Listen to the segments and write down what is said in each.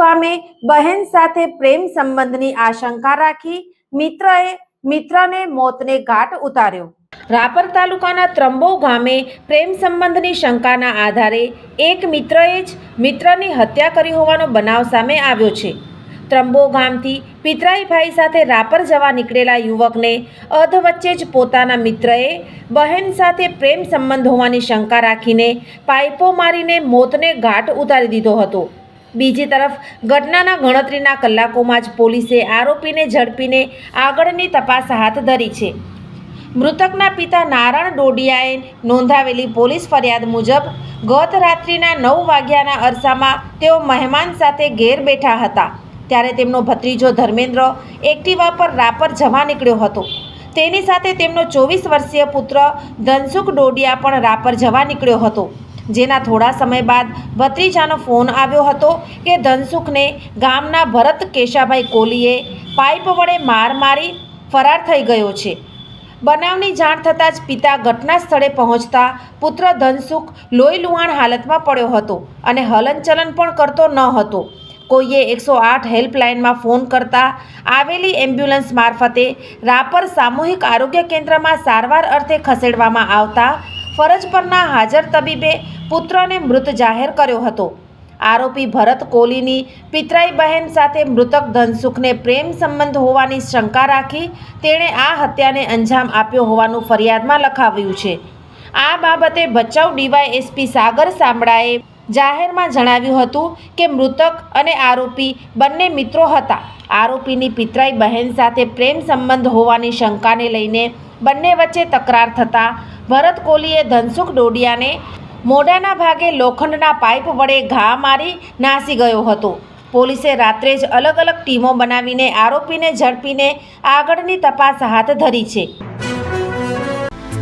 ગામે બહેન સાથે પ્રેમ સંબંધની આશંકા રાખી મિત્રએ મિત્રને મોતને ઘાટ ઉતાર્યો. રાપર તાલુકાના ત્રંબો ગામે પ્રેમ સંબંધની શંકાના આધારે એક મિત્રએ જ મિત્રની હત્યા કરી હોવાનો બનાવ સામે આવ્યો છે. ત્રંબો ગામથી પિતરાઈભાઈ સાથે રાપર જવા નીકળેલા યુવકને અધ વચ્ચે જ પોતાના મિત્રએ બહેન સાથે પ્રેમ સંબંધ હોવાની શંકા રાખીને પાઇપો મારીને મોતને ઘાટ ઉતારી દીધો હતો. બીજી તરફ, ઘટનાના ગણતરીના કલાકોમાં જ પોલીસે આરોપીને ઝડપીને આગળની તપાસ હાથ ધરી છે. મૃતકના પિતા નારાયણ ડોડિયાએ નોંધાવેલી પોલીસ ફરિયાદ મુજબ, ગત રાત્રિના નવ વાગ્યાના અરસામાં તેઓ મહેમાન સાથે ઘેર બેઠા હતા. ત્યારે તેમનો ભત્રીજો ધર્મેન્દ્ર એક્ટિવા પર રાપર જવા નીકળ્યો હતો. તેની સાથે તેમનો ચોવીસ વર્ષીય પુત્ર ધનસુખ ડોડિયા પણ રાપર જવા નીકળ્યો હતો. જેના થોડા સમય બાદ ભત્રીજાનો ફોન આવ્યો હતો કે ધનસુખને ગામના ભરત કેશાભાઈ કોલીએ પાઇપ વડે માર મારી ફરાર થઈ ગયો છે. બનાવની જાણ થતાં જ પિતા ઘટના સ્થળે પહોંચતા પુત્ર ધનસુખ લોહી લુહાણ હાલતમાં પડ્યો હતો અને હલનચલન પણ કરતો ન હતો. કોઈએ એકસો આઠ હેલ્પલાઇનમાં ફોન કરતા આવેલી એમ્બ્યુલન્સ મારફતે રાપર સામૂહિક આરોગ્ય કેન્દ્રમાં સારવાર અર્થે ખસેડવામાં આવતા ફરજ પરના હાજર તબીબે પુત્રને મૃત જાહેર કર્યો હતો. આરોપી ભરત કોહલીની પિતરાઈ બહેન સાથે મૃતક ધનસુખને પ્રેમ સંબંધ હોવાની શંકા રાખી તેણે આ હત્યાને અંજામ આપ્યો હોવાનું ફરિયાદમાં લખાવ્યું છે. આ બાબતે ભચાઉ ડીવાયએસપી સાગર સાંબળાએ જાહેરમાં જણાવ્યું હતું કે મૃતક અને આરોપી બંને મિત્રો હતા. આરોપીની પિતરાઈ બહેન સાથે પ્રેમ સંબંધ હોવાની શંકાને લઈને બંને વચ્ચે તકરાર થતાં ભરત કોહલીએ ધનસુખ ડોડિયાને મોઢાના ભાગે લોખંડના પાઇપ વડે ઘા મારી નાસી ગયો હતો. પોલીસે રાત્રે જ અલગ અલગ ટીમો બનાવીને આરોપીને ઝડપીને આગળની તપાસ હાથ ધરી છે.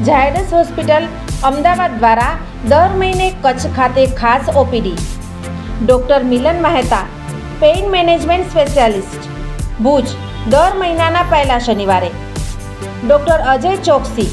ઝાયડસ હોસ્પિટલ અમદાવાદ દ્વારા દર મહિને કચ્છ ખાતે ખાસ OPD. Doctor Milan Mehta, pain management specialist. Bhuj, દર મહિનાના પહેલા શનિવારે. ડૉક્ટર અજય ચોકસી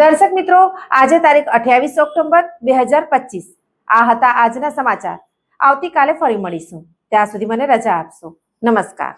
દર્શક મિત્રો, આજે તારીખ અઠ્યાવીસ ઓક્ટોબર બે હજાર પચીસ. આ હતા આજના સમાચાર. આવતીકાલે ફરી મળીશું. ત્યાં સુધી મને રજા આપશો. નમસ્કાર.